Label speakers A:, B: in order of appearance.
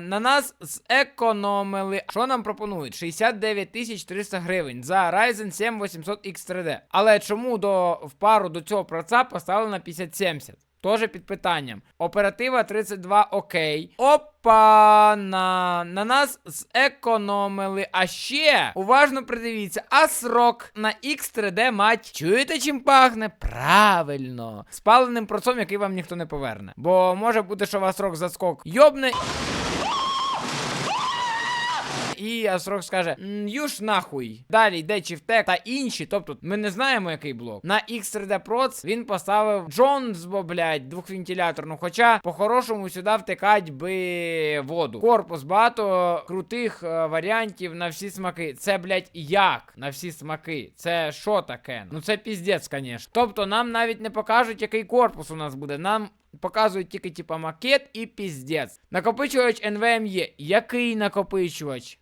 A: На нас зекономили. Що нам пропонують? 69 тисяч 300 гривень за Ryzen 7 800X3D. Але чому до, в пару до цього проца поставили на 5070? Тоже під питанням. Оператива 32 окей. Опа! На, на нас зекономили. А ще уважно придивіться, а срок на X3D мать. Чуєте, чим пахне? Правильно. Спаленим процом, який вам ніхто не поверне. Бо може бути, що вас срок заскок йобне. І Асрок скаже: «М, Юж нахуй. Далі йде Чифтек та інші. Тобто, ми не знаємо, який блок. На X3D Proц він поставив Джонсбо, блядь, двохвентиляторну. Хоча, по-хорошому, сюди втикать би воду. Корпус багато крутих е, варіантів на всі смаки. Це, блядь, як на всі смаки? Це що таке? Ну це піздець, звісно. Тобто, нам навіть не покажуть, який корпус у нас буде. Нам Показують тільки типа макет і піздець. Накопичувач NVMe. Який накопичувач?